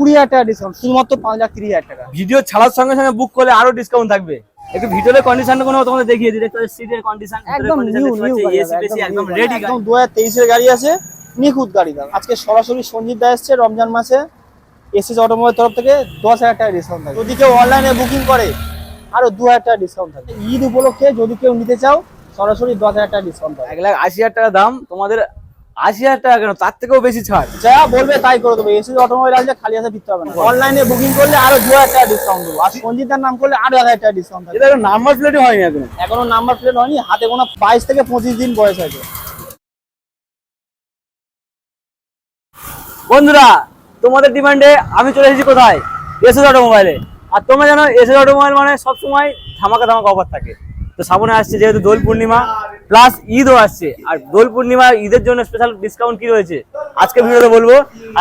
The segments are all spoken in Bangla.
কুড়ি হাজার টাকা ডিসকাউন্ট শুধুমাত্র পাঁচ লাখ তিরিশ হাজার টাকা। ভিডিও ছাড়ার সঙ্গে সঙ্গে বুক করলে আরও ডিসকাউন্ট থাকবে। একটু ভিডিওর কন্ডিশনটা কোনো তোমাদের দেখিয়ে দিই দেখতে সিটের কন্ডিশন একদম নিউ নিউ একদম রেডি একদম দু হাজার তেইশের গাড়ি আছে নিখুঁত গাড়ি দাম। আজকে সরাসরি সঞ্জিত দা এসছে রমজান মাসে। এসএস অটোমোবাইল তরফ থেকে দশ হাজার টাকা ডিসকাউন্ট থাকে যদি কেউ অনলাইনে বুকিং করে আরও দু হাজার টাকা ডিসকাউন্ট থাকে ঈদ উপলক্ষে যদি কেউ নিতে চাও সরাসরি দশ হাজার টাকা ডিসকাউন্ট থাকে এক লাখ আশি হাজার টাকা দাম। তোমাদের আশি হাজার টাকা কেন? তার থেকেও বেশি ছাড়। যা বলবে তাই করে দেবো এসএস অটোমোবাইল আসলে খালি হাতে ফিরতে হবে না। অনলাইনে বুকিং করলে আরও দু হাজার টাকা ডিসকাউন্ট দেবো। আর সঞ্জিতার নাম করলে আরও এক হাজার টাকা ডিসকাউন্ট এটা নাম্বার প্লেটই হয়নি এখন। এখনও নাম্বার প্লেট হয়নি। হাতে কোনো বাইশ থেকে পঁচিশ দিন বয়স আছে। বন্ধুরা তোমাদের ডিমান্ডে আমি চলে এসেছি কোথায়? এসএস অটোমোবাইলে আর তোমরা জানো এসএস অটোমোবাইল মানে সবসময় ধামাকা ধামাকা অফার থাকে। তো সামনে আসছে যেহেতু দোল পূর্ণিমা প্লাস ঈদও আসছে। আর দোল পূর্ণিমা ঈদের জন্য স্পেশাল ডিসকাউন্ট কি রয়েছে? আজকে ভিডিওতে বলব।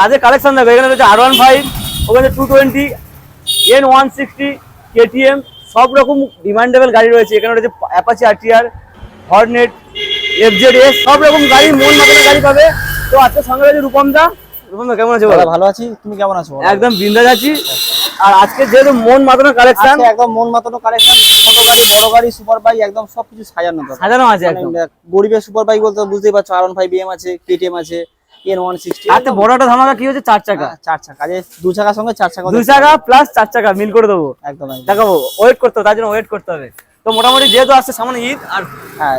আজকে কালেকশন দেখো এখানে রয়েছে আর ওয়ান ফাইভ ওখানে two twenty N one sixty KTM সব রকম ডিমান্ডেবল গাড়ি রয়েছে। এখানে রয়েছে Apache RTR Hornet FZ S সব রকম গাড়ি মন মাতানো গাড়ি পাবে। তো আজকে সঙ্গে রয়েছে রূপম দা রূপম দা কেমন আছে বলো? ভালো আছি তুমি কেমন আছো একদম বিন্দাস আছি। আর আজকে যেহেতু মন মাতানো কালেকশন একদম মন মাতানো কালেকশন ছোট গাড়ি বড় গাড়ি সুপার বাইক একদম সবকিছু সাজানো সাজানো আছে একদম। মানে, গরিবের সুপার বাইক বলতে বুঝতেই পারছ আর ফাইভ এম আছে কেটিএম আছে এন ওয়ান সিক্সটি ধামাকা কি হচ্ছে? চার চাকা। চার চাকা। যে দু চাকার সঙ্গে চার চাকা দুই চাকা প্লাস চার চাকা মিল করে দেবো। একদম। দেখাবো ওয়েট করতে হবে তার জন্য ওয়েট করতে হবে। তো মোটামুটি যেহেতু আসছে সামনে ঈদ আর হ্যাঁ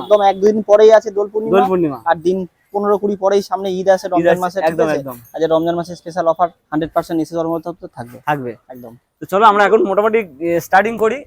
একদম এক দুদিন পরেই আছে দোল পূর্ণিমা দোল পূর্ণিমা। আর দিন পনেরো কুড়ি পরেই সামনে ঈদ আছে রমজান মাসে একদম, একদম। আজ রমজান মাসে স্পেশাল অফার হান্ড্রেড পার্সেন্ট এসে মতো তো থাকবে। থাকবে। একদম। তো চলো আমরা এখন মোটামুটি স্টার্টিং করি।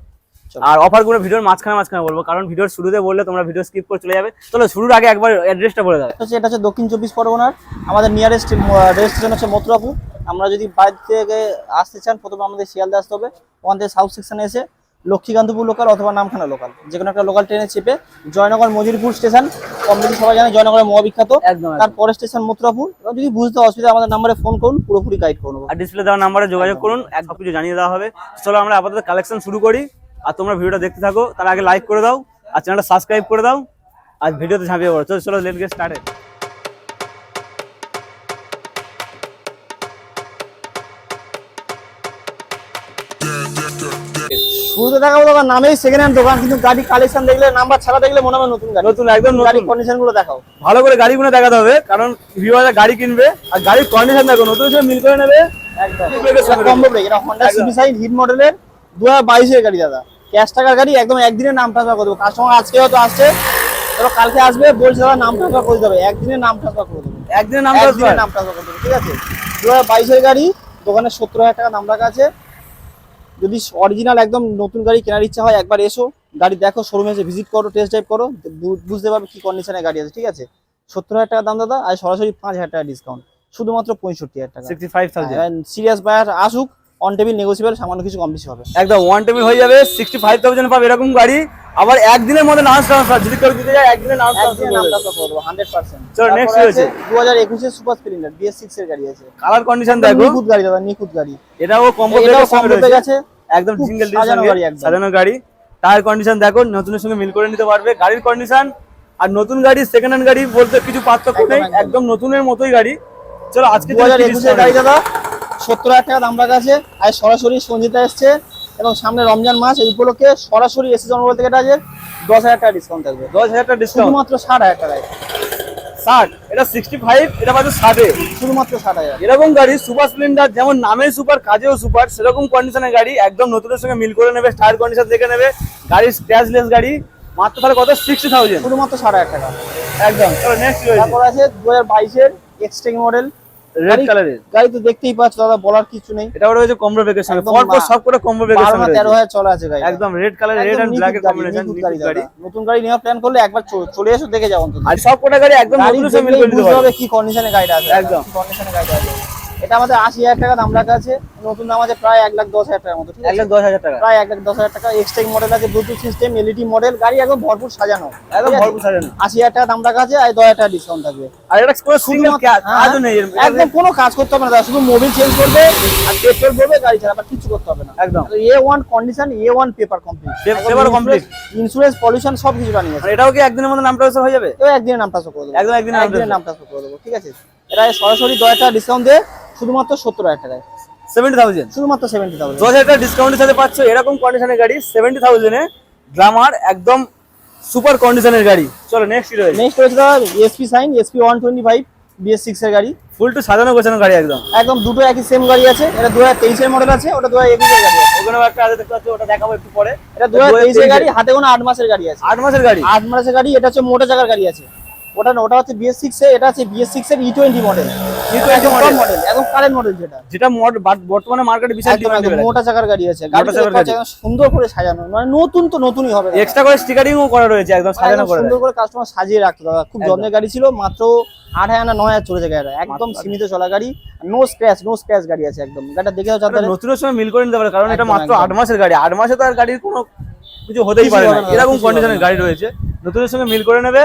আর অফারগুলো ভিডিওর মাঝখানে মাঝখানে বলব কারণ ভিডিওর শুরুতে বললে তোমরা ভিডিও স্কিপ করে চলে যাবে। চলো শুরুর আগে একবার অ্যাড্রেসটা বলে দাও। হচ্ছে এটা হচ্ছে দক্ষিণ চব্বিশ পরগনার আমাদের নিয়ারেস্ট রেল স্টেশন হচ্ছে মথুরাপুর। আমরা যদি বাইরে থেকে আসতে চান প্রথমে আমাদের শিয়ালদা আসতে হবে। ওখান থেকে সাউথ সেকশনে এসে লক্ষ্মীকান্তপুর লোকাল অথবা নামখানা লোকাল যে কোনো একটা লোকাল ট্রেনে চেপে জয়নগর মজিরপুর স্টেশন কম বেশি সবাই জানে জয়নগরের মহাবিখ্যাত। তারপরে স্টেশন মথুরাপুর এবার যদি বুঝতে অসুবিধা আমাদের নাম্বারে ফোন করুন পুরোপুরি গাইড করুন আর ডিসপ্লে দেওয়ার নাম্বারে যোগাযোগ করুন এক সব কিছু জানিয়ে দেওয়া হবে। চলো আমরা আপাতত কালেকশন শুরু করি। আর তোমরা ভিডিওটা দেখতে থাকো তার আগে লাইক করে দাও আর চ্যানেলটা সাবস্ক্রাইব করে দাও আর ভিডিওতে ঝাঁপিয়ে পড়ো। চলো চলো লেট গেট স্টার্টেড শুরুতে দেখাবো দাদা নামেই সেকেন্ড হ্যান্ড দোকান কিন্তু গাড়ি কালেকশন দেখলে নাম্বার ছাড়া দেখলে মনে হবে নতুন গাড়ি। নতুন একদম গাড়ি কন্ডিশনগুলো দেখাও। ভালো করে গাড়িগুলো দেখাতে হবে কারণ ভিউয়াররা গাড়ি কিনবে আর গাড়ির কন্ডিশন দেখো নতুন হিসেবে মিল করে নেবে। একদম। কম্বো ব্রেক এটা হন্ডা সিবি সাইন হিট মডেলের দু হাজার বাইশের গাড়ি দাদা। ক্যাশ টাকার গাড়ি একদম একদিনের নাম ট্রান্সফার করে দেবো। কাস্টমার আজকে হয়তো আসছে ধরো কালকে আসবে বলছে দাদা নাম ট্রান্সফার করে দেবে। একদিনের নাম ট্রান্সফার করে দেবো। নাম নাম ট্রান্সফার করে দেবো ঠিক আছে? দু হাজার বাইশের গাড়ি দোকানে সত্তর হাজার টাকা নাম রাখা আছে। যদি অরিজিনাল একদম নতুন গাড়ি কেনার ইচ্ছা হয় একবার এসো গাড়ি দেখো শোরুমে এসে ভিজিট করো টেস্ট ড্রাইভ করো বুঝতে পারবে কি কন্ডিশনে গাড়ি আছে ঠিক আছে? সত্তর হাজার টাকা দাম দাদা আর সরাসরি পাঁচ হাজার টাকা ডিসকাউন্ট শুধুমাত্র পঁয়ষট্টি হাজার টাকা। Sixty five thousand serious buyer আসুক অন টেবিল নেগোসিয়েবল সামান্য কিছু কম বেশি হবে। একদম ওয়ান টেবিল হয়ে যাবে সিক্সটি ফাইভ থাউজেন্ড পাবে এরকম গাড়ি। আবার একদিনের মধ্যে নাচ ট্রান্সফার যদি কেউ দিতে যায় একদিনের নাম ট্রান্সফার ট্রান্সফার করে দেবো। হান্ড্রেড পার্সেন্ট চলো, next রয়েছে। দু হাজার একুশের সুপার স্প্লেন্ডার বিএস সিক্স এর গাড়ি আছে। কালার কন্ডিশন দেখো। নিখুঁত গাড়ি দাদা নিখুঁত গাড়ি। এটাও কম গেছে। একদম সিঙ্গেল সাজানো গাড়ি। সাজানো গাড়ি। টায়ার কন্ডিশন দেখো নতুনের সঙ্গে মিল করে নিতে পারবে। গাড়ির কন্ডিশন আর নতুন গাড়ি সেকেন্ড হ্যান্ড গাড়ি বলতে কিছু পার্থক্য নেই। একদম। একদম নতুনের মতোই গাড়ি। চলো আজকে দু হাজার একুশের গাড়ি দাদা সত্তর হাজার টাকা দাম রাখা আছে। আর সরাসরি সঞ্জিতা এসছে এবং সামনে রমজান মাস এই উপলক্ষে সরাসরি এসে জনবল থেকে এটা দশ হাজার টাকা ডিসকাউন্ট থাকবে। দশ হাজার টাকা ডিসকাউন্ট শুধুমাত্র ষাট হাজার টাকায়। ষাট? এটা সিক্সটি ফাইভ এটা পাচ্ছে ষাটে? শুধুমাত্র ষাট হাজার। এরকম গাড়ি সুপার স্প্লেন্ডার যেমন নামে সুপার কাজেও সুপার সেরকম কন্ডিশনের গাড়ি একদম নতুনের সঙ্গে মিল করে নেবে টায়ার কন্ডিশন দেখে নেবে। গাড়ির স্ক্র্যাচলেস গাড়ি মাত্র তাহলে কত? সিক্সটি থাউজেন্ড শুধুমাত্র ষাট হাজার টাকা। একদম নেক্সট তারপর আছে দু হাজার বাইশের এক্সটেক মডেল রেড কালারের গাড়ি তো দেখতেই পাচ্ছ দাদা বলার কিছু নেই। এটাও রয়েছে কম্বো ব্রেকের সঙ্গে। একদম পরপর সব করে কম্বো না সঙ্গে তেরো রয়েছে। হাজার চলে আছে গাড়ি একদম red colour red and black এর কম্বিনেশন গাড়ি নতুন গাড়ি নেওয়ার প্ল্যান করলে একবার চলে এসো দেখে যাও অন্তত। আর সব কোটা গাড়ি একদম নতুন সঙ্গে মিল করে। দিতে হবে কি কন্ডিশনে গাড়িটা আছে। একদম। কন্ডিশনে গাড়িটা আছে। এটা আমাদের আশি হাজার টাকা দাম রাখা আছে। নতুন দাম আছে প্রায় এক লাখ দশ হাজার টাকার মতো এক লাখ দশ হাজার টাকা। প্রায় এক লাখ দশ হাজার টাকা। এক্সটেক মডেল আছে ব্লুটুথ সিস্টেম এলইডি মডেল গাড়ি একদম ভরপুর সাজানো। একদম ভরপুর সাজানো। আশি হাজার টাকা দাম রাখা আছে আর দশ হাজার টাকা ডিসকাউন্ট থাকবে। আর এটা কোনো সিঙ্গেল হ্যাঁ, কাজও নেই একদম কোনো কাজ করতে হবে না শুধু মোবিল চেঞ্জ করবে আর পেট্রোল ভরবে গাড়ি চালাবে কিছু করতে হবে না। একদম। A one condition A one paper complete paper complete। Insurance pollution সব কিছু বানিয়ে এটাও কি একদিনের মধ্যে নাম ট্রান্সফার হয়ে যাবে? তো একদিনের নাম ট্রান্সফার করে দেবো। একদম একদিনের। নাম ট্রান্সফার করে দেবো ঠিক আছে? এটা সরাসরি দশ হাজার টাকা ডিসকাউন্ট দিয়ে শুধুমাত্র সত্তর হাজার টাকায়। সেভেন্টি থাউজেন্ড শুধুমাত্র সেভেন্টি থাউজেন্ড দশ হাজার টাকা ডিসকাউন্টের সাথে পাচ্ছ এরকম কন্ডিশনের গাড়ি সেভেন্টি থাউজেন্ডে গ্লামার একদম সুপার কন্ডিশনের গাড়ি। চলো নেক্সট রয়েছে? নেক্সট রয়েছে দাদা SP Shine SP one twenty five BS six এর গাড়ি। ফুল টু সাজানো গোছানো গাড়ি একদম। একদম দুটো একই সেম গাড়ি আছে এটা দু হাজার তেইশের মডেল আছে ওটা দু হাজার একুশের গাড়ি আছে। ওখানে একটা আছে দেখতে পাচ্ছ ওটা দেখাবো একটু পরে। এটা দু হাজার তেইশের গাড়ি হাতে কোনো আট মাসের গাড়ি আছে। আট মাসের গাড়ি? আট মাসের গাড়ি এটা হচ্ছে মোটা চাকার গাড়ি আছে। ওটা ওটা হচ্ছে বিএস সিক্স এটা হচ্ছে বিএস সিক্স এর E twenty model E20 model। Model একদম কারেন্ট মডেল যেটা। যেটা বর্তমানে মার্কেটে বিশাল একদম ডিমান্ড মোটা চাকার গাড়ি আছে। গাড়ি। সুন্দর করে সাজানো মানে নতুন তো নতুনই হবে এক্সট্রা করে স্টিকারিংও করা রয়েছে একদম সাজানো করে সুন্দর করে কাস্টমার সাজিয়ে রাখতো দাদা। খুব যত্নের গাড়ি ছিল মাত্র আট হাজার না নয় হাজার চলেছে গাড়িটা। একদম সীমিত চলা গাড়ি নো স্ক্র্যাচ নো স্ক্র্যাচ গাড়ি আছে একদম। গাড়িটা দেখে নতুনের সময় মিল করে নিতে পারে কারণ এটা মাত্র আট মাসের গাড়ি। আট মাসে তো আর গাড়ির কোনো কিছু হতেই পারে না। এরকম কন্ডিশনের গাড়ি রয়েছে। নতুনের সঙ্গে মিল করে নেবে।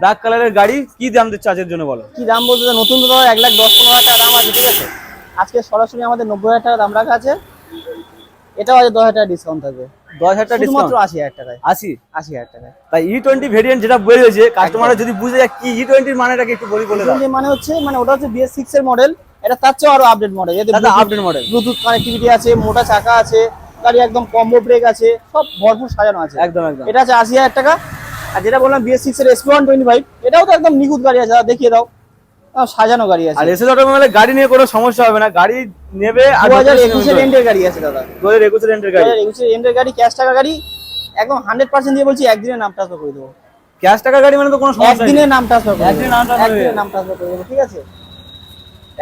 ব্ল্যাক কালারের গাড়ি কি দাম দিচ্ছে আজের জন্য বলো? কি দাম বলতে নতুন তো এক লাখ দশ পনেরো হাজার টাকা দাম আছে ঠিক আছে। আজকে সরাসরি আমাদের নব্বই হাজার টাকা দাম রাখা আছে। এটাও আছে দশ হাজার টাকা ডিসকাউন্ট থাকবে। দশ হাজার টাকা ডিসকাউন্ট আশি হাজার টাকায়। আশি? আশি হাজার টাকায়। তাই ই টোয়েন্টি ভেরিয়েন্ট যেটা বেরিয়েছে কাস্টমাররা যদি বুঝে যায় কি ই টোয়েন্টির মানেটাকে একটু বলি বলে দাও। মানে হচ্ছে মানে ওটা হচ্ছে বিএস সিক্স এর মডেল এটা তার চেয়েও আরও আপডেট মডেল এতে আপডেট মডেল ব্লুটুথ কানেক্টিভিটি আছে মোটা চাকা আছে গাড়ি একদম কম্বো ব্রেক আছে সব ভরপুর সাজানো আছে। একদম একদম। এটা আছে আশি হাজার টাকা। আর যেটা বললাম বিএস সিক্স এর এসপি ওয়ান টোয়েন্টি ফাইভ এটাও তো একদম নিখুঁত গাড়ি আছে দেখিয়ে দাও। সাজানো গাড়ি আছে। আর এসে অটোমোবাইলে গাড়ি নিয়ে কোনো সমস্যা হবে না গাড়ি নেবে আর দু হাজার একুশের এন্ডের গাড়ি আছে দাদা। দু হাজার একুশের এন্টের দু গাড়ি। হাজার একুশের এন্ডের গাড়ি ক্যাশ টাকা গাড়ি একদম হান্ড্রেড পার্সেন্ট দিয়ে বলছি একদিনের নাম ট্রান্সফার করে দেবো। ক্যাশ টাকা গাড়ি মানে তো কোনো সমস্যা নেই। একদিনের নাম ট্রান্সফার করে একদিনের দেবো। নাম transfer হয়ে নাম ট্রান্সফার করে দেবো ঠিক আছে?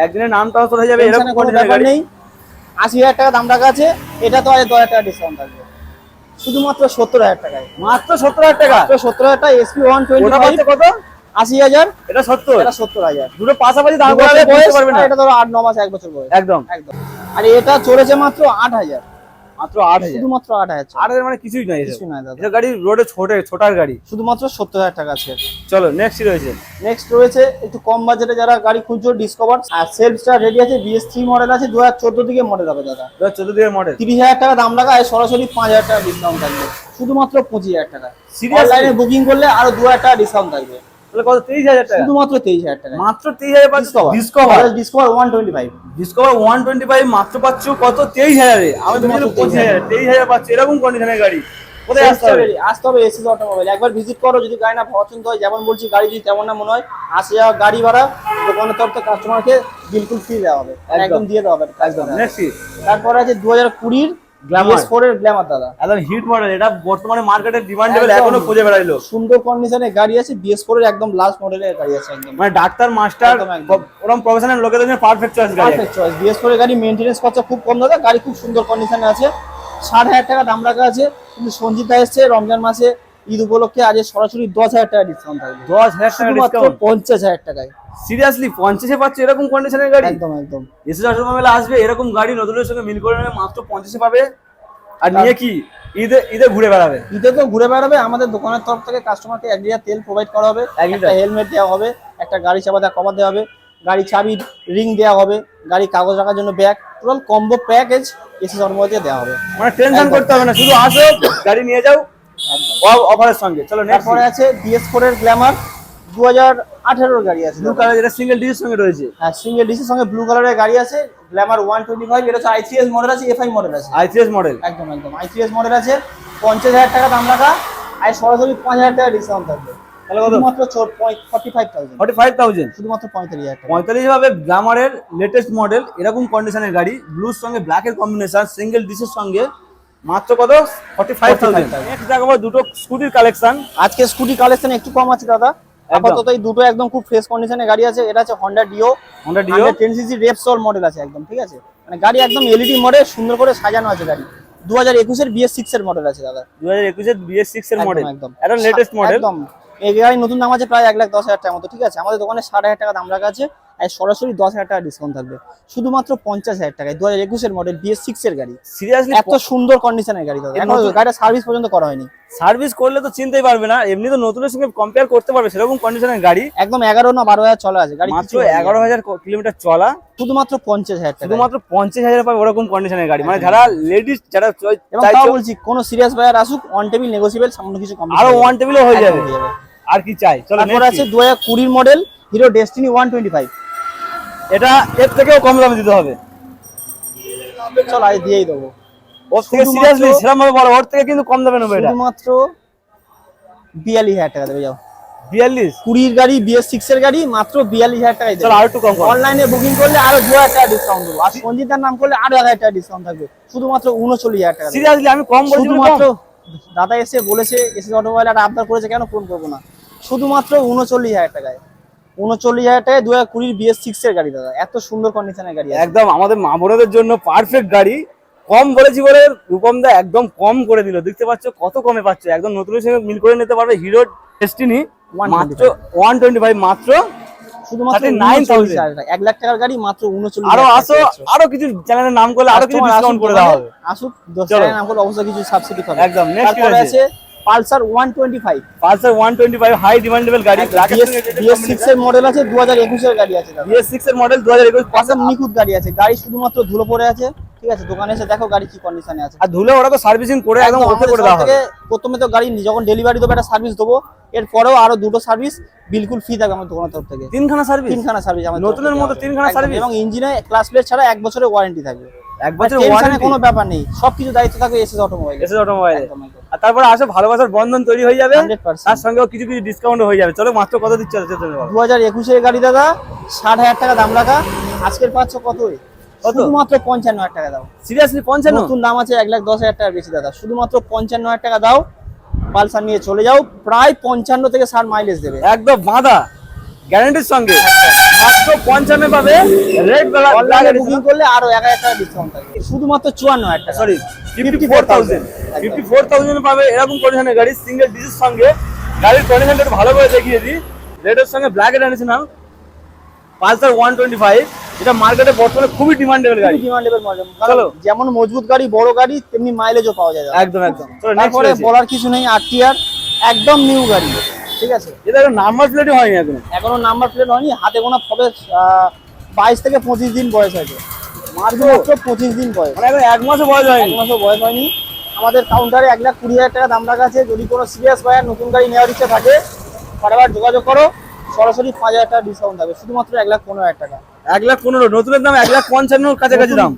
একদিনের নাম ট্রান্সফার হয়ে যাবে এরকম কোনো ব্যাপার নেই। আশি হাজার টাকা দাম রাখা আছে এটা তো দশ হাজার টাকা ডিসকাউন্ট থাকবে। শুধুমাত্র সত্তর হাজার টাকায়। মাত্র সত্তর হাজার টাকা? সত্তর হাজার টাকা এসপি ওয়ান টোয়েন্টি কত? আশি হাজার। এটা সত্তর? এটা সত্তর হাজার। দুটো পাশাপাশি দাম এটা ধরো আট ন মাস এক বছর বয়স। একদম। একদম। আর এটা চলেছে মাত্র আট হাজার। মাত্র আট হাজার। শুধুমাত্র আট হাজার আট হাজার মানে কিছুই নয় কিছু নয় দাদা। গাড়ি রোডে ছোটে ছোটার গাড়ি। শুধুমাত্র সত্তর হাজার টাকা আছে। চলো নেক্সট রয়েছে। নেক্সট রয়েছে একটু কম বাজেটে যারা গাড়ি খুঁজছো ডিসকভার আর সেলফ স্টার রেডি আছে বিএস থ্রি মডেল আছে দু হাজার চোদ্দ দিকে মডেল হবে দাদা। দু হাজার চোদ্দ মডেল তিরিশ হাজার টাকা দাম আর সরাসরি পাঁচ হাজার টাকা ডিসকাউন্ট থাকবে। শুধুমাত্র পঁচিশ হাজার টাকা। Seriously? অনলাইনে বুকিং করলে আরও দু হাজার টাকা ডিসকাউন্ট থাকবে। তাহলে কত? তেইশ হাজার টাকা। শুধুমাত্র টাকা। মাত্র পাচ্ছ? Discover Discover one twenty five Discover one twenty five মাত্র পাচ্ছ কত? আমি তো পাচ্ছ। এরকম কন্ডিশনের গাড়ি। কোথায় আসতে হবে? আসতে হবে অটোমোবাইল একবার ভিজিট করো যদি গাড়ি না পছন্দ হয় যেমন বলছি গাড়ি যদি তেমন না মনে হয় আসে যাওয়া গাড়ি ভাড়া দোকানের তরফ থেকে কাস্টমারকে বিলকুল ফ্রি দেওয়া হবে। একদম। দিয়ে দেওয়া হবে। একদম। তারপরে আছে দু হাজার কুড়ির। গ্ল্যামার ফোর এর গ্ল্যামার দাদা। একদম হিট মডেল এটা বর্তমানে ডিমান্ডেবল। এখনও খুঁজে সুন্দর গাড়ি আছে বিএস ফোর এর একদম লাস্ট মডেলের গাড়ি আছে একদম। মানে ডাক্তার মাস্টার। ওরকম প্রফেশনাল লোকেদের জন্য পারফেক্ট চয়েস গাড়ি। পারফেক্ট চয়েস বিএস ফোর এর গাড়ি খরচা খুব কম দাদা। গাড়ি খুব সুন্দর কন্ডিশনে আছে। ষাট হাজার টাকা দাম রাখা আছে। কিন্তু সঞ্জিতা এসছে রমজান মাসে। ঈদ উপলক্ষে আজ সরাসরি দশ হাজার টাকা ডিসকাউন্ট থাকবে। দশ হাজার টাকা ডিসকাউন্ট পঞ্চাশ হাজার টাকায়। সিরিয়াসলি পঞ্চাশে পাচ্ছ এরকম কন্ডিশনের গাড়ি? একদম একদম। এসে অটোমোবাইল আসবে এরকম গাড়ি নতুনের সঙ্গে মিল করে নেবে মাত্র পঞ্চাশে পাবে। আর নিয়ে কি? ঈদে ঈদে ঘুরে বেড়াবে। ঈদে তো ঘুরে বেড়াবে আমাদের দোকানের তরফ থেকে কাস্টমারকে এক লিটার তেল প্রোভাইড করা হবে এক লিটার? একটা হেলমেট দেওয়া হবে একটা গাড়ি চাপা দেওয়া কভার দেওয়া হবে গাড়ি চাবির রিং দেওয়া হবে গাড়ি কাগজ রাখার জন্য ব্যাগ টোটাল কম্বো প্যাকেজ এসে জন্মদিনে দেওয়া হবে। মানে টেনশন করতে হবে না শুধু আসো গাড়ি নিয়ে যাও অফারের সঙ্গে। চলো তারপরে আছে বিএস ফোর এর গ্ল্যামার দু হাজার আঠেরোর গাড়ি আছে। ব্লু কালার যেটা সিঙ্গেল ডিসের সঙ্গে রয়েছে। হ্যাঁ সিঙ্গেল ডিসির সঙ্গে ব্লু কালারের গাড়ি আছে। গ্ল্যামার ওয়ান টোয়েন্টি ফাইভ এটা হচ্ছে আই থ্রি এস মডেল আছে এফআই মডেল আছে। আইসিএস মডেল একদম একদম। আই থ্রি এস মডেল আছে পঞ্চাশ হাজার টাকা দাম রাখা আর সরাসরি পাঁচ হাজার টাকা ডিসকাউন্ট থাকবে। তাহলে কত? শুধুমাত্র forty five thousand forty five thousand শুধুমাত্র পঁয়তাল্লিশ হাজার পঁয়তাল্লিশ ভাবে গ্লামারের লেটেস্ট মডেল এরকম কন্ডিশনের গাড়ি ব্লুর সঙ্গে ব্ল্যাকের কম্বিনেশন সিঙ্গেল ডিসের সঙ্গে মাত্র কত? ফর্টি ফাইভ থাউজেন্ড 45,000 নেক্সট দেখাবো দুটো স্কুটির কালেকশন আজকে স্কুটি কালেকশন একটু কম আছে দাদা। আপাতত এই দুটো একদম খুব ফ্রেশ কন্ডিশনে গাড়ি আছে। এটা আছে Honda Dio Honda Dio ten CC Repsol model আছে একদম ঠিক আছে? মানে গাড়ি একদম এলইডি মডেল সুন্দর করে সাজানো আছে গাড়ি। দু হাজার একুশের বিএস সিক্স এর মডেল আছে দাদা। দু হাজার একুশের বিএস সিক্স এর মডেল একদম। এটা লেটেস্ট মডেল একদম। এই গাড়ি নতুন দাম আছে প্রায় এক লাখ দশ হাজার টাকার মতো ঠিক আছে? আমাদের দোকানে ষাট হাজার টাকা দাম রাখা আছে। আর সরাসরি দশ হাজার টাকা ডিসকাউন্ট থাকবে। শুধুমাত্র পঞ্চাশ হাজার টাকায়। দু হাজার একুশের মডেল বিএস সিক্স এর গাড়ি। সিরিয়াসলি এত সুন্দর কন্ডিশনের গাড়ি দাদা গাড়িটা সার্ভিস পর্যন্ত করা হয়নি। সার্ভিস করলে তো চিনতেই পারবে না। এমনি তো নতুনের সঙ্গে কম্পেয়ার করতে পারবে সেরকম কন্ডিশনের গাড়ি। একদম এগারো না বারো হাজার চলা আছে। গাড়ি মাত্র এগারো হাজার কিলোমিটার চলা। শুধুমাত্র পঞ্চাশ হাজার টাকা শুধুমাত্র পঞ্চাশ হাজার পাবে ওরকম কন্ডিশনের গাড়ি। মানে যারা লেডিস যারা চয়- এবং তাও বলছি কোনো সিরিয়াস বায়ার আসুক অন টেবিল নেগোসিয়েবল সামান্য কিছু কম আরও ওয়ান টেবিলও হয়ে যাবে। আর কি চাই? চলো তারপর আছে দু হাজার কুড়ির model Hero Destini one twenty five এটা এর থেকেও কম দামে দিতে হবে। চল আজ দিয়েই দেবো। ওর থেকে সিরিয়াসলি সেরকম ভাবে বলো ওর থেকে কিন্তু কম দামে নেবে এটা। শুধুমাত্র বিয়াল্লিশ হাজার টাকা দেবে যাও। বিয়াল্লিশ? কুড়ির গাড়ি বিএস সিক্স এর গাড়ি মাত্র বিয়াল্লিশ হাজার টাকায় চলো আর একটু কম অনলাইনে বুকিং করলে আরও দু হাজার টাকা ডিসকাউন্ট দেবো। আর সঞ্জিতার নাম করলে আরও এক হাজার টাকা ডিসকাউন্ট থাকবে। শুধুমাত্র উনচল্লিশ হাজার টাকা সিরিয়াসলি আমি কম বলছি বলে শুধুমাত্র দাদা এসে বলেছে এসে অটোমোবাইল একটা আবদার করেছে কেন ফোন করব না? শুধুমাত্র উনচল্লিশ হাজার টাকায়। উনচল্লিশ হাজার টাকায় দু হাজার কুড়ির বিএস সিক্স এর গাড়ি দাদা। এত সুন্দর কন্ডিশনের গাড়ি একদম আমাদের মা বোনদের জন্য পারফেক্ট গাড়ি। কম বলেছি বলে রূপম দা একদম কম করে দিল। দেখতে পাচ্ছ কত কমে পাচ্ছ। একদম নতুনের সঙ্গে মিল করে নিতে পারবে হিরো ডেস্টিনি মাত্র ওয়ান টোয়েন্টি ফাইভ মাত্র শুধুমাত্র 39,000 উনচল্লিশ এক লাখ টাকার গাড়ি মাত্র উনচল্লিশ আরও আসো আরও কিছু চ্যানেলের নাম করলে আরও কিছু ডিসকাউন্ট করে দেওয়া হবে। আসুক নাম করলে অবশ্যই কিছু সাবসিডি পাবে। একদম? আছে Pulsar one twenty five. Pulsar one twenty five high demandable গাড়ি বিএস সিক্স এর মডেল আছে দু হাজার একুশের গাড়ি আছে বিএস সিক্স এর মডেল দু হাজার একুশ একদম নিখুঁত গাড়ি আছে গাড়ি শুধুমাত্র ধুলো পড়ে আছে ঠিক আছে? দোকানে এসে দেখো গাড়ি কি কন্ডিশনে আছে। আর ধুলে ওরা তো সার্ভিসিং করে একদম ওকে করে দেওয়া হবে। প্রথমে তো গাড়ি যখন ডেলিভারি দেবো একটা সার্ভিস দেবো এরপরেও আরও দুটো সার্ভিস বিলকুল ফ্রি থাকবে আমার দোকানের তরফ থেকে। তিনখানা সার্ভিস তিনখানা সার্ভিস আমাদের নতুনের মতো তিনখানা service? এবং ইঞ্জিনে ক্লাস প্লেট ছাড়া এক বছরের ওয়ারেন্টি থাকবে। এক বছর টেনশনের ওয়ারেন্টি কোনো ব্যাপার নেই। সবকিছু দায়িত্ব থাকবে এসএস অটোমোবাইল এসে অটোমোবাইল একদম একদম আর তারপরে আসে ভালোবাসার বন্ধন তৈরি হয়ে যাবে। 100% তার সঙ্গেও কিছু কিছু ডিসকাউন্ট হয়ে যাবে। চলো মাত্র কত দিচ্ছে? দু হাজার একুশের গাড়ি দাদা ষাট হাজার টাকা দাম রাখা। আজকের পাচ্ছ কত কত? শুধুমাত্র পঞ্চান্ন হাজার টাকা দাও। সিরিয়াসলি পঞ্চান্ন? নতুন দাম আছে এক লাখ দশ হাজার টাকা বেশি দাদা। শুধুমাত্র পঞ্চান্ন হাজার টাকা দাও। পালসার নিয়ে চলে যাও। প্রায় পঞ্চান্ন থেকে ষাট মাইলেজ দেবে। একদম বাঁধা। গ্যারান্টির সঙ্গে। মাত্র পঞ্চান্ন পাবে। রেড অনলাইনে বুকিং করলে আরও এক হাজার টাকা ডিসকাউন্ট থাকবে শুধুমাত্র চুয়ান্ন হাজার টাকা। Sorry fifty four thousand fifty four thousand পাবে এরকম কন্ডিশনের গাড়ি সিঙ্গেল ডিসের সঙ্গে। গাড়ির কন্ডিশনটা একটু ভালো করে দেখিয়ে দিই। রেডের সঙ্গে পালসার ওয়ান টোয়েন্টি ফাইভ মার্কেটে বর্তমানে খুবই ডিমান্ডেবল গাড়ি। ডিমান্ডেবল মডেল চলো। যেমন মজবুত গাড়ি বড় গাড়ি তেমনি মাইলেজও পাওয়া যায়। একদম একদম। তারপরে বলার কিছু নেই আর একদম নিউ গাড়ি। ঠিক আছে? এটা নাম্বার প্লেটই হয়নি এখন। এখনও নাম্বার প্লেট হয়নি হাতে গোনা হবে বাইশ থেকে পঁচিশ দিন বয়স আছে। মাত্র? পঁচিশ দিন বয়স। মানে এখন এক মাসও বয়স হয়নি। এক মাসও বয়স হয়নি। আমাদের কাউন্টারে এক লাখ কুড়ি হাজার টাকা দাম রাখা আছে। যদি কোনো সিরিয়াস বায়ার নতুন গাড়ি নেওয়ার ইচ্ছা থাকে ফটাফট যোগাযোগ করো। সরাসরি পাঁচ হাজার টাকা ডিসকাউন্ট থাকবে। শুধুমাত্র এক লাখ পনেরো হাজার টাকা। এক লাখ পনেরো নতুনের দাম এক লাখ পঞ্চান্নর কাছাকাছি দাম।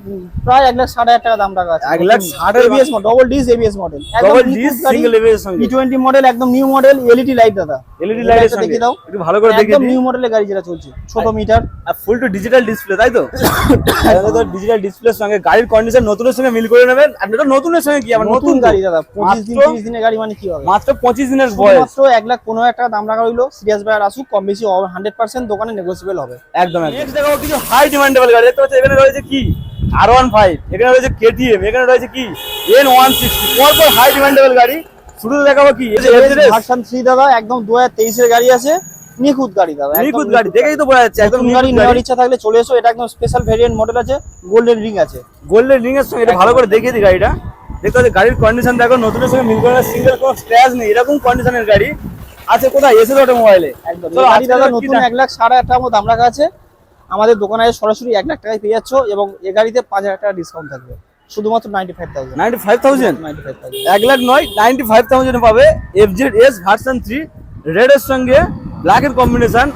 প্রায় এক লাখ ষাট হাজার টাকা দাম রাখা আছে। এক লাখ ষাট ABS model double disc ABS model double disc single সঙ্গে। টি টোয়েন্টি মডেল একদম নিউ মডেল এলইডি লাইট দাদা। এলইডি এটা লাইটের একটা দেখিয়ে দাও। একটু ভালো করে দেখিয়ে একদম নিউ মডেলের গাড়ি যেটা চলছে ছোট মিটার আর ফুল টু ডিজিটাল ডিসপ্লে তাই তো? ডিজিটাল ডিসপ্লের সঙ্গে গাড়ির কন্ডিশন নতুনের সঙ্গে মিল করে নেবেন। আর এটা নতুনের সঙ্গে কি? আমার নতুন গাড়ি দাদা পঁচিশ দিন মাত্র- তিরিশ দিনের গাড়ি মানে কি হবে? মাত্র পঁচিশ দিনের বয়স। শুধুমাত্র এক লাখ পনেরো হাজার টাকা দাম রাখা হইল। সিরিয়াস বায়ার আসুক কম বেশি হান্ড্রেড পার্সেন্ট দোকানে নেগোসিয়েবল হবে। একদম নেক্সট দেখাবো কিছু হাই ডিমান্ডেবল গাড়ি। দেখতে পাচ্ছি এখানে রয়েছে কি? আর ওয়ান ফাইভ এখানে রয়েছে কেটিএম এখানে রয়েছে কি? এন ওয়ান সিক্সটি পরপর হাই ডিমান্ডেবল গাড়ি। শুরুতে দেখাবো কি? ভার্সন থ্রি দাদা একদম দু হাজার তেইশের গাড়ি আছে। নিখুঁত গাড়ি দাদা নিখুঁত গাড়ি দেখেই তো বোঝা যাচ্ছে একদম গাড়ি নেওয়ার ইচ্ছা থাকলে চলে এসো এটা একদম স্পেশাল ভেরিয়েন্ট মডেল আছে গোল্ডেন রিং আছে। গোল্ডেন রিং এর সঙ্গে এটা ভালো করে দেখিয়ে দিই গাড়িটা। দেখতে পাচ্ছি গাড়ির কন্ডিশন দেখো নতুনের সঙ্গে মিল করে সিঙ্গেল কোনো স্ক্র্যাচ নেই এরকম কন্ডিশনের গাড়ি। আছে কোথায়? এসে অটোমোবাইলে একদম দাদা নতুন এক লাখ সাড়ে আট টাকার মতো দাম রাখা আছে। আমাদের দোকানে সরাসরি এক লাখ টাকায় পেয়ে যাচ্ছ এবং এ গাড়িতে পাঁচ হাজার টাকা ডিসকাউন্ট থাকবে। শুধুমাত্র ninety five thousand ninety five thousand ninety five thousand এক লাখ নয় নাইনটি ফাইভ থাউজেন্ড পাবে F Z S version three রেডের সঙ্গে ব্ল্যাকের কম্বিনেশন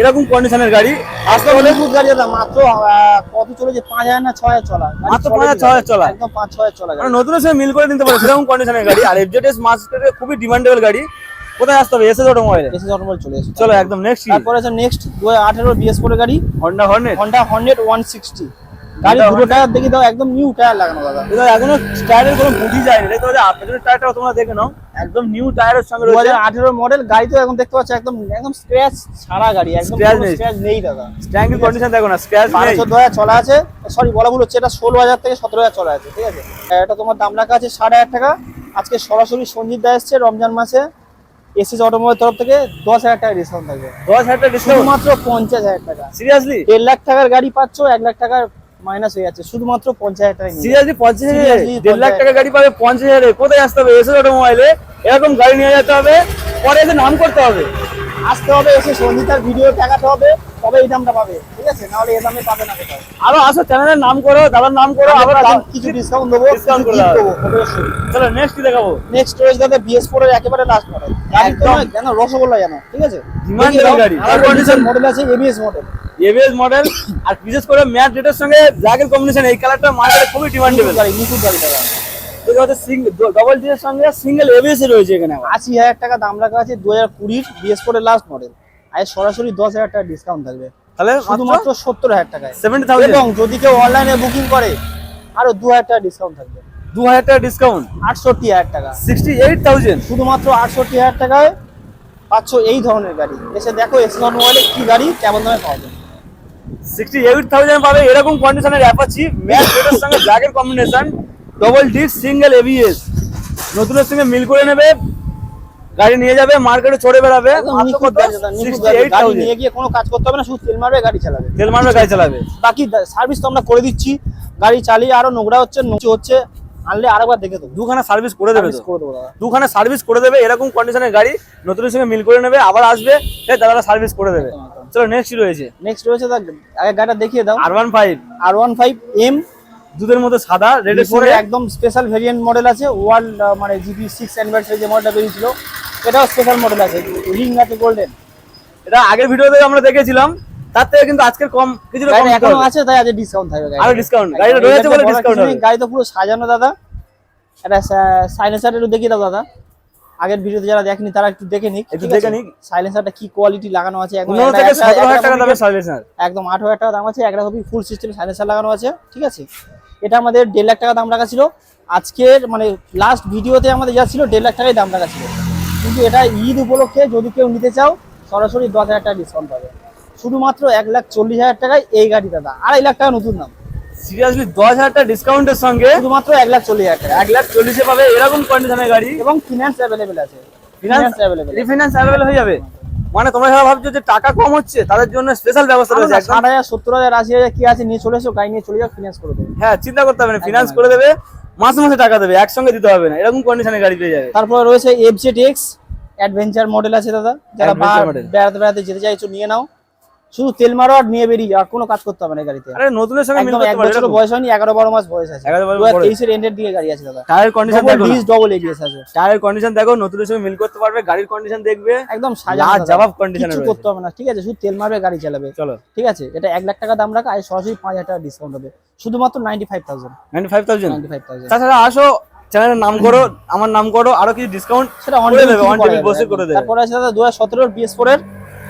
এরকম কন্ডিশনের গাড়ি। আসতে হলে গাড়ি দাদা মাত্র কত চলে যে পাঁচ হাজার না ছয় হাজার চলা? মাত্র পাঁচ হাজার, ছ হাজার চলা? একদম পাঁচ ছয় হাজার চলা মানে গাড়ি সঙ্গে মিল করে নিতে পারে সেরকম কন্ডিশনের গাড়ি। আর এফ জেড এস মার্কেটে খুবই ডিমান্ডেবল গাড়ি। কোথায় আসতে হবে? এসে অটোমোবাইলে এসে অটোমোবাইল চলে এসো চলো একদম নেক্সট তারপরে আছে নেক্সট দু হাজার আঠেরো বিএস ফোর গাড়ি। Honda Hornet Honda hundred one sixty গাড়ি দুটো টায়ার দেখি দাও একদম নিউ টায়ার লাগানো দাদা। এখনও টায়ারের কোনো বুঝি যায়নি। দেখতে পাচ্ছি আপনাদের টায়ারটা তোমরা দেখে নাও একদম নিউ টায়ারের সঙ্গে রয়েছে। মডেল গাড়ি তো এখন দেখতে পাচ্ছ একদম একদম স্ক্র্যাচ ছাড়া গাড়ি একদম নেই। স্ক্র্যাচ নেই দাদা। কন্ডিশন দেখো না স্ক্র্যাচ নেই। চলা আছে। সরি বলা ভুল হচ্ছে এটা ষোলো হাজার থেকে সতেরো হাজার চলা আছে ঠিক আছে? এটা তোমার দাম রাখা আছে সাড়ে হাজার টাকা। আজকে সরাসরি সঞ্জিত দা এসছে রমজান মাসে। এসএস অটোমোবাইল তরফ থেকে দশ হাজার টাকা ডিসকাউন্ট থাকবে। দশ হাজার টাকা ডিসকাউন্ট মাত্র পঞ্চাশ হাজার টাকা। সিরিয়াসলি দেড় লাখ টাকার গাড়ি পাচ্ছ এক লাখ টাকার মাইনাস হয়ে যাচ্ছে। শুধুমাত্র পঞ্চাশ হাজার টাকা সিরিয়াসলি পঞ্চাশ হাজার? দেড় লাখ টাকা গাড়ি পাবে পঞ্চাশ হাজারে। কোথায় আসতে হবে? এসে অটোমোবাইলে। এরকম গাড়ি নিয়ে যেতে হবে। পরে এসে নাম করতে হবে। আসতে হবে এসে সন্ধিতার ভিডিও দেখাতে হবে। তবে এই দামটা পাবে ঠিক আছে? নাহলে এই দামে পাবে না কোথাও। আরও আসো চ্যানেলের নাম করো দাদার নাম করো আবার কিছু ডিসকাউন্ট দেবো Discount করে দেবো অবশ্যই। চলো নেক্সট কি দেখাবো? নেক্সট রয়েছে দাদা বিএস ফোর এর একেবারে লাস্ট মডেল একদম। জানো রসগোল্লা জানো ঠিক আছে? Demandable গাড়ি। আর কন্ডিশন মডেল আছে এবিএস মডেল এবিএস মডেল আর বিশেষ করে ম্যাট রেটের সঙ্গে ব্ল্যাকের কম্বিনেশন এই কালারটা মার্কেটে খুবই ডিমান্ডেবল গাড়ি নিখুঁত গাড়ি দাদা। ডবল ডিএর সঙ্গে সিঙ্গেল এবিএস রয়েছে এখানে আশি হাজার টাকা দাম রাখা আছে দু হাজার কুড়ির বিএস ফোর এর লাস্ট মডেল আর সরাসরি দশ হাজার টাকা ডিসকাউন্ট থাকবে। তাহলে শুধুমাত্র সত্তর হাজার টাকায়। সেভেন্টি থাউজেন্ড এবং যদি কেউ অনলাইনে বুকিং করে আরও দু হাজার টাকা ডিসকাউন্ট থাকবে। দু হাজার টাকা ডিসকাউন্ট আটষট্টি হাজার টাকা। সিক্সটি এইট থাউজেন্ড শুধুমাত্র আটষট্টি হাজার টাকায় পাচ্ছ এই ধরনের গাড়ি। এসে দেখো এক্সনট মোবাইলে কি গাড়ি কেমন দামে পাওয়া যায়। সিক্সটি এইট থাউজেন্ড পাবে এরকম কন্ডিশনের অ্যাপাচি ম্যাট রেটের সঙ্গে ব্ল্যাকের combination double disc single ABS নতুনের সঙ্গে মিল করে নেবে। গাড়ি নিয়ে যাবে মার্কেটে চড়ে বেড়াবে নিয়ে গিয়ে কোনো কাজ করতে হবে না শুধু তেল মারবে গাড়ি চালাবে। তেল মারবে গাড়ি চালাবে। বাকি সার্ভিস তো আমরা করে দিচ্ছি। গাড়ি চালিয়ে আরও নোংরা হচ্ছে নোচে হচ্ছে আনলে আরেকবার দেখে দেবো। দুখানা সার্ভিস করে দেবে দুখানা সার্ভিস করে দেবে এরকম কন্ডিশনের গাড়ি নতুনের সঙ্গে মিল করে নেবে আবার আসবে দাদারা সার্ভিস করে দেবে। চলো নেক্সট রয়েছে। নেক্সট রয়েছে গাড়িটা দেখিয়ে দাও। R one five R one five M দুধের মধ্যে সাদা রেডের সঙ্গে একদম স্পেশাল ভেরিয়েন্ট মডেল আছে ওয়ার্ল্ড মানে জিবি সিক্স অ্যানিভার্সারি যে মডেলটা বেরিয়েছিল এটাও স্পেশাল মডেল আছে রিং আছে গোল্ডেন এটা আগের ভিডিওতে আমরা দেখেছিলাম তার থেকে কিন্তু আজকের কম কিছু কম এখনও আছে তাই আজ ডিসকাউন্ট থাকবে আরও ডিসকাউন্ট গাড়িটা রয়েছে বলে ডিসকাউন্ট হবে। গাড়ি তো পুরো সাজানো দাদা। এটা সাইলেন্সার একটু দেখিয়ে দাও দাদা। আগের ভিডিওতে যারা দেখেনি তারা একটু দেখে নিক একটু দেখে নিক। সাইলেন্সারটা কি কোয়ালিটি লাগানো আছে একদম থেকে সতেরো হাজার একটা টাকা দামের সার্ভিসার একদম আঠারো হাজার টাকা দাম আছে একটা কপি ফুল সিস্টেম সাইলেন্সার লাগানো আছে ঠিক আছে? এটা আমাদের দেড় লাখ টাকা দাম রাখা ছিল। আজকের মানে লাস্ট ভিডিওতে আমাদের যা ছিল দেড় লাখ টাকাই দাম রাখা ছিল। কিন্তু এটা ঈদ উপলক্ষে যদি কেউ নিতে চাও সরাসরি দশ হাজার টাকা ডিসকাউন্ট পাবে। শুধুমাত্র এক লাখ চল্লিশ হাজার টাকায় এই গাড়ি দাদা আড়াই লাখ টাকা নতুন দাম। সিরিয়াসলি দশ হাজার টাকা ডিসকাউন্টের সঙ্গে শুধুমাত্র এক লাখ চল্লিশ হাজার টাকা। এক লাখ চল্লিশে পাবে এরকম কন্ডিশনের গাড়ি। এবং ফিনান্স অ্যাভেলেবেল আছে। Finance finance available refinance available হয়ে যাবে। মানে তোমরা যারা ভাবছ যে টাকা কম হচ্ছে তাদের জন্য স্পেশাল ব্যবস্থা রয়েছে ষাট হাজার সত্তর হাজার আশি হাজার কি আছে নিয়ে চলে এসো গাড়ি নিয়ে চলে যাও ফিনান্স করে দেবে। হ্যাঁ চিন্তা করতে হবে না ফিনান্স করে দেবে মাসে মাসে টাকা দেবে একসঙ্গে দিতে হবে না এরকম কন্ডিশনে গাড়ি পেয়ে যাবে। তারপর রয়েছে এফজেড এক্স অ্যাডভেঞ্চার মডেল আছে দাদা যারা বেড়াতে বেড়াতে যেতে চাইছো নিয়ে নাও। শুধু তেল মারো আর নিয়ে বেরিয়ে আর কোনো কাজ করতে হবে না গাড়িতে। আরে নতুনের সঙ্গে মিল করতে বয়স হয়নি এগারো বারো মাস বয়স আছে। 11 বারো দু হাজার বয়স। তেইশের এন্ডের দিকে গাড়ি আছে দাদা। টায়ারের কন্ডিশন দেখো ডিস ডবল এবিএস আছে। টায়ারের কন্ডিশন দেখো নতুনের সঙ্গে মিল করতে পারবে গাড়ির কন্ডিশন দেখবে। একদম লাজ জবাব কিছু রয়েছে। করতে হবে না ঠিক আছে? শুধু তেল মারবে গাড়ি চালাবে। চলো। ঠিক আছে? এটা এক লাখ টাকা দাম রাখা আর সরাসরি পাঁচ হাজার টাকা ডিসকাউন্ট হবে। শুধুমাত্র ninety five thousand ninety five thousand ninety five thousand তাছাড়া আসো চ্যানেলের নাম করো আমার নাম করো আরও কিছু ডিসকাউন্ট সেটা অন টেবিল বসে করে দেবে। তারপরে আছে দাদা দু হাজার সতেরোর বিএস ফোর এর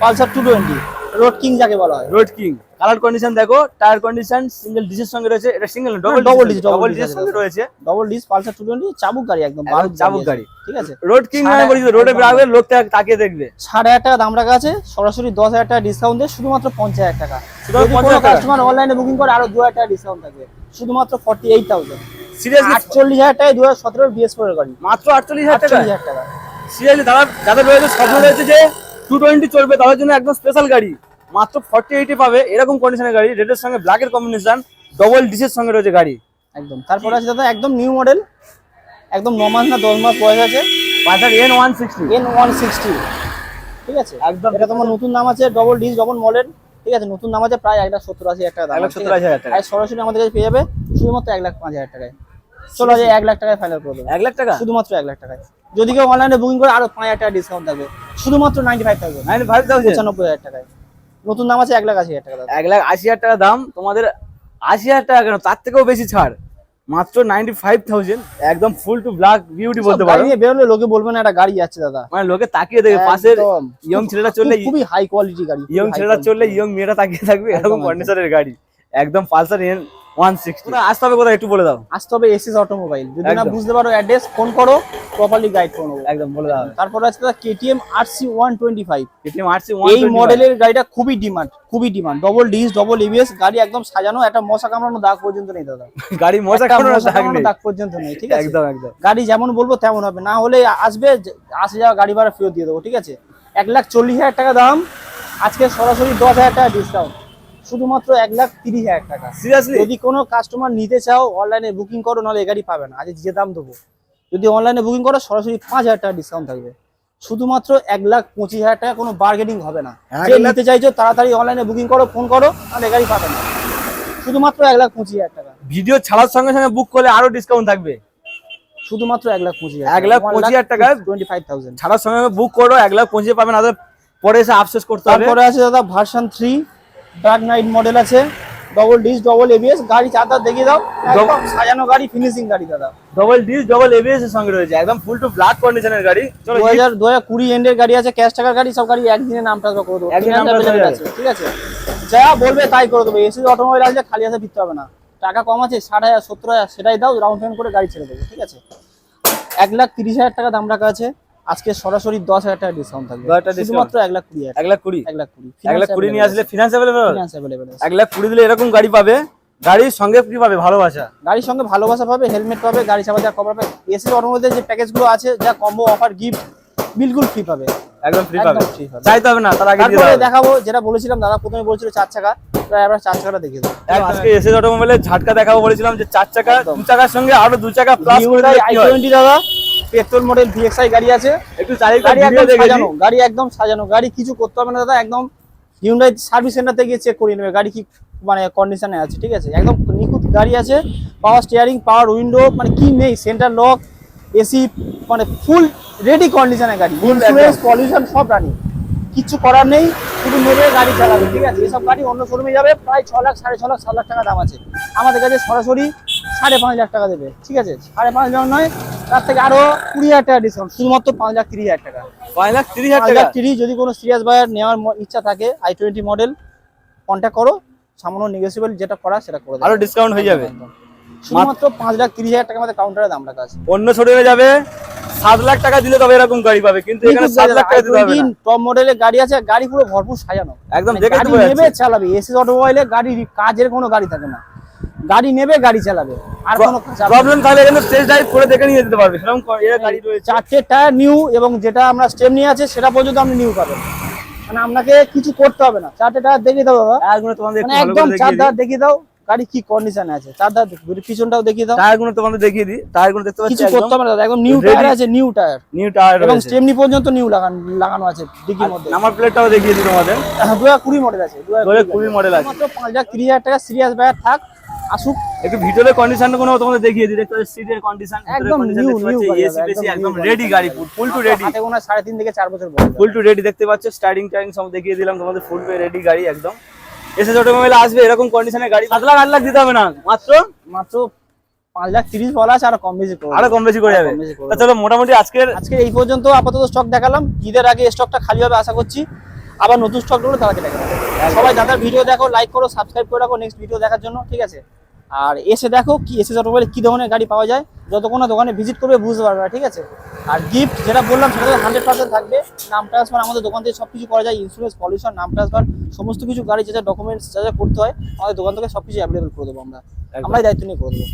Pulsar two twenty road king যাকে বলা হয়। রোড কিং কালার কন্ডিশন দেখো টায়ার কন্ডিশন সিঙ্গেল ডিসের সঙ্গে রয়েছে। এটা single double double disc double ডিসের সঙ্গে রয়েছে। Double disc Pulsar two twenty চাবুক গাড়ি একদম একদম চাবুক গাড়ি। ঠিক আছে? রোড কিং সাড়ে- পরিচিত রোডে একদম, বেড়াবে লোক তাকে- তাকিয়ে দেখবে। সাড়ে হাজার টাকা দাম রাখা আছে সরাসরি দশ হাজার টাকা ডিসকাউন্ট দিয়ে শুধুমাত্র পঞ্চাশ হাজার টাকা। শুধু যদি 50,000 কোনো টাকা? কাস্টমার অনলাইনে বুকিং করে আরও দু হাজার টাকা ডিসকাউন্ট থাকবে। শুধুমাত্র ফর্টি এইট থাউজেন্ড সিরিয়াসলি আটচল্লিশ হাজার টাকায় দু হাজার সতেরোর বিএস ফোর এর গাড়ি। মাত্র আটচল্লিশ হাজার টাকা আটচল্লিশ হাজার টাকা। সিরিয়াসলি দাদা যাদের রয়েছে স্বপ্ন রয়েছে যে টু টোয়েন্টি চলবে তাদের জন্য একদম স্পেশাল গাড়ি। মাত্র ফর্টি এইটে পাবে এরকম কন্ডিশনের গাড়ি রেডের সঙ্গে ব্ল্যাকের কম্বিনেশন ডবল ডিসের সঙ্গে রয়েছে গাড়ি। একদম। তারপরে আছে দাদা একদম নিউ মডেল একদম ন মাস না দশ মাস বয়স আছে। Pulsar N one sixty N one sixty ঠিক আছে? একদম। এটা তোমার নতুন নাম আছে ডবল ডিস ডবল মডেল ঠিক আছে? নতুন নাম আছে প্রায় এক লাখ সত্তর আশি হাজার টাকা এক লাখ সত্তর আশি হাজার টাকা। সরাসরি আমাদের কাছে পেয়ে যাবে শুধুমাত্র এক লাখ পাঁচ হাজার টাকায়। চলো আজ এক লাখ টাকায় ফাইনাল করে দেবো এক লাখ টাকা? শুধুমাত্র এক লাখ টাকায়। যদি কেউ অনলাইনে বুকিং করে আরও পাঁচ হাজার টাকা ডিসকাউন্ট থাকবে। শুধুমাত্র ninety five thousand nine five thousand পঁচানব্বই হাজার টাকায়। নতুন দাম আছে এক লাখ আশি হাজার টাকা এক লাখ আশি হাজার টাকা দাম তোমাদের আশি হাজার টাকা কেন? তার থেকেও বেশি ছাড়। মাত্র নাইনটি ফাইভ থাউজেন্ড একদম ফুল টু ব্ল্যাক বিউটি বলতে পারবে পারো বেরোলে লোকে বলবে না একটা গাড়ি যাচ্ছে দাদা। মানে লোকে তাকিয়ে দেখবে পাশের ইয়ং ছেলেটা চললে খুবই হাই কোয়ালিটি গাড়ি ইয়ং ছেলেটা চললে ইয়ং মেয়েটা তাকিয়ে থাকবে এরকম। কন্ডিশনের গাড়ি। একদম পালসার আসতে হবে কোথায় একটু বলে দাও। আসতে হবে অটোমোবাইল যদি না বুঝতে পারো অ্যাড্রেস ফোন করো প্রপারলি গাইড করে নেব। একদম বলে দাও। তারপর আছে KTM RC one twenty five KTM RC এই মডেলের গাড়িটা খুবই ডিমান্ড খুবই demand double disc double ABS গাড়ি একদম সাজানো একটা মশা কামড়ানো দাগ পর্যন্ত নেই দাদা। গাড়ি মশা দাগ নেই। দাগ পর্যন্ত নেই ঠিক আছে? একদম একদম। গাড়ি যেমন বলব তেমন হবে। না হলে আসবে আসে যাওয়া গাড়ি ভাড়া ফেরত দিয়ে দেবো ঠিক আছে? এক লাখ চল্লিশ হাজার টাকা দাম। আজকে সরাসরি দশ হাজার টাকা ডিসকাউন্ট শুধুমাত্র এক লাখ তিরিশ হাজার টাকা। সিরিয়াসলি যদি কোনো কাস্টমার নিতে চাও অনলাইনে বুকিং করো নাহলে এই গাড়ি পাবে না। আজ যে দাম দেবো। যদি অনলাইনে বুকিং করো সরাসরি পাঁচ হাজার টাকা ডিসকাউন্ট থাকবে। শুধুমাত্র এক লাখ পঁচিশ হাজার টাকা কোনো বার্গেনিং হবে না। যে নিতে চাইছো তাড়াতাড়ি অনলাইনে বুকিং করো ফোন করো নাহলে এই গাড়ি পাবে না। শুধুমাত্র এক লাখ পঁচিশ হাজার টাকা। ভিডিও ছাড়ার সঙ্গে সঙ্গে বুক করলে আরও ডিসকাউন্ট থাকবে। শুধুমাত্র এক লাখ পঁচিশ এক লাখ পঁচিশ হাজার টাকা? টোয়েন্টি ফাইভ থাউজেন্ড ছাড়ার সঙ্গে বুক করো এক লাখ পৌঁছে পাবেন আদের পরে এসে আফসোস করতে হবে। তারপরে আছে দাদা version three dark knight model আছে ডবল ডিস ডবল এবিএস গাড়ি চারদার দেখিয়ে দাও একদম সাজানো গাড়ি ফিনিশিং গাড়ি দাদা। ডবল ডিস ডবল এবিএস এর সঙ্গে রয়েছে একদম ফুল টু ব্ল্যাক কন্ডিশনের গাড়ি। চলো দু হাজার দু হাজার কুড়ি এন্ডের গাড়ি আছে ক্যাশ টাকার গাড়ি সব গাড়ি একদিনে নাম ট্রান্সফার করে দেবো। একদিনে নাম আছে ঠিক আছে? যা বলবে তাই করে দেবো এসি অটোমোবাইল আছে খালি আছে ফিরতে হবে না। টাকা কম আছে ষাট হাজার সত্তর হাজার সেটাই দাও রাউন্ড ফেন করে গাড়ি ছেড়ে দেবো ঠিক আছে? এক লাখ তিরিশ হাজার টাকা দাম রাখা আছে। আজকে সরাসরি দশ হাজার টাকা ডিসকাউন্ট থাকবে। 10,000 শুধুমাত্র এক লাখ কুড়ি এক লাখ কুড়ি? এক লাখ কুড়ি। এক লাখ কুড়ি নিয়ে আসলে ফিনান্স অ্যাভেলেবল ফিনান্স অ্যাভেলেবেল এক লাখ কুড়ি দিলে এরকম গাড়ি পাবে? গাড়ির সঙ্গে কি পাবে? ভালোবাসা? গাড়ির সঙ্গে ভালোবাসা পাবে হেলমেট পাবে গাড়ি চাপা যা কভার পাবে। এসি অটোমোবাইলের যে প্যাকেজগুলো আছে যা কম্বো অফার গিফট বিলকুল ফ্রি পাবে। একদম ফ্রি পাবে। চাইতে হবে না তার আগে তারপরে দেখাবো যেটা বলেছিলাম দাদা প্রথমে বলছিল চার চাকা আমরা চার চাকাটা দেখে দেবো। আজকে এসে অটোমোবাইলের ঝাটকা দেখাবো বলেছিলাম যে চার চাকা দু চাকার সঙ্গে আরও দু চাকা প্লাস আই টোয়েন্টি দাদা। পেট্রোল মডেল ভিএক্সআই গাড়ি আছে। একটু চারিদিকে গাড়ি একদম সাজানো গাড়ি একদম সাজানো। গাড়ি কিছু করতে হবে না দাদা একদম হিউন্ডাই সার্ভিস সেন্টার থেকে চেক করে নেবে। গাড়ি কি মানে কন্ডিশনে আছে ঠিক আছে? একদম নিখুঁত গাড়ি আছে। পাওয়ার স্টিয়ারিং পাওয়ার উইন্ডো মানে কি নেই? সেন্টার লক এসি মানে ফুল রেডি কন্ডিশনের গাড়ি। ইন্স্যুরেন্স পলিউশন সব রানি কিছু করার নেই শুধু নেবে গাড়ি চালাবে ঠিক আছে? এসব গাড়ি অন্য শোরুমে যাবে প্রায় ছ লাখ সাড়ে ছ লাখ সাত লাখ টাকা দাম আছে। আমাদের কাছে সরাসরি সাড়ে পাঁচ লাখ টাকা দেবে ঠিক আছে? সাড়ে পাঁচ লাখ নয় তার থেকে আরও কুড়ি হাজার টাকা ডিসকাউন্ট শুধুমাত্র পাঁচ লাখ তিরিশ হাজার টাকা। পাঁচ লাখ তিরিশ হাজার টাকা? লাখ তিরিশ যদি কোনো সিরিয়াস বায়ার নেওয়ার ইচ্ছা থাকে আই টোয়েন্টি মডেল কন্ট্যাক্ট করো সামান্য নেগোসিয়েবল যেটা করা সেটা করে আরও ডিসকাউন্ট হয়ে যাবে? শুধুমাত্র পাঁচ লাখ তিরিশ হাজার টাকা আমাদের কাউন্টারে দাম রাখা আছে। অন্য শোরুমে যাবে সাত লাখ টাকা দিলে তবে এরকম গাড়ি পাবে কিন্তু এখানে সাত লাখ টাকা দিতে হবে টপ মডেলের গাড়ি আছে গাড়ি পুরো ভরপুর সাজানো। একদম মানে দেখে নেবে চালাবে। এসি অটোমোবাইলে গাড়ি কাজের কোনো গাড়ি থাকে না। গাড়ি নেবে গাড়ি চালাবে। আর কোনো কাজ হবে না। প্রবলেম তাহলে কিন্তু টেস্ট ড্রাইভ করে দেখে নিয়ে যেতে পারবে। সেরকম এর গাড়ি রয়েছে। চারটে টায়ার নিউ এবং যেটা আমরা নিয়ে আছে সেটা পর্যন্ত আপনি নিউ পাবেন মানে আপনাকে কিছু করতে হবে না। চারটে টায়ার দেখিয়ে দাও বাবা। তোমাদের মানে একদম চার দেখিয়ে দাও। গাড়ি কি কন্ডিশনে আছে? চার ধার পিছনটাও দেখিয়ে দাও। টায়ারগুলো তোমাদের দেখিয়ে দিই। টায়ারগুলো দেখতে পাচ্ছি কিছু করতে হবে না দাদা। নিউ টায়ার আছে নিউ টায়ার নিউ টায়ার এবং রয়েছে। স্টেমনি পর্যন্ত নিউ লাগানো লাগানো আছে ডিকির মধ্যে নাম্বার প্লেটটাও দেখিয়ে দিই তোমাদের। দু হাজার কুড়ি মডেল আছে দু দু হাজার কুড়ি মডেল আছে। মাত্র পাঁচ লাখ তিরিশ হাজার টাকা সিরিয়াস বায়ার থাক। আসুক। একটু ভিতরের কন্ডিশনগুলো তোমাদের দেখিয়ে দিই। দেখতে সিটের কন্ডিশন একদম new গাড়ি এসি বেসি একদম রেডি গাড়ি ফুল টু রেডি হাতে সাড়ে তিন থেকে চার বছর বয়স। ফুল টু রেডি দেখতে পাচ্ছ স্টার্টিং টাইং সব দেখিয়ে দিলাম তোমাদের ফুল টু রেডি গাড়ি একদম। এসে অটোমোবাইল আসবে এরকম কন্ডিশনের গাড়ি সাত লাখ আট লাখ দিতে হবে না মাত্র? মাত্র পাঁচ লাখ তিরিশ বলা আছে আর কম বেশি। আরও কম বেশি করে যাবে। চলো মোটামুটি আজকের আজকে এই পর্যন্ত আপাতত স্টক দেখালাম। ঈদের আগে স্টকটা খালি হবে আশা করছি। আবার নতুন স্টকগুলো তাড়াতাড়ি দেখাবো। সবাই দাদার ভিডিও দেখো লাইক করো সাবস্ক্রাইব করে রাখো নেক্সট ভিডিও দেখার জন্য ঠিক আছে? আর এসে দেখো কি এসে অটোমোবাইলে কি ধরনের গাড়ি পাওয়া যায় যতক্ষণ না দোকানে ভিজিট করবে বুঝতে পারবে না, ঠিক আছে? আর গিফট যেটা বললাম সেটা হান্ড্রেড পার্সেন্ট থাকবে। নাম ট্রান্সফার আমাদের দোকান থেকে সব কিছু করা যায় ইন্স্যুরেন্স পলিউশন নাম ট্রান্সফার সমস্ত কিছু গাড়ি যা যা ডকুমেন্টস যা যা করতে হয় আমাদের দোকান থেকে সব কিছু অ্যাভেলেবল করে দেবো আমরা। আমরাই দায়িত্ব নিয়ে করে দেবো।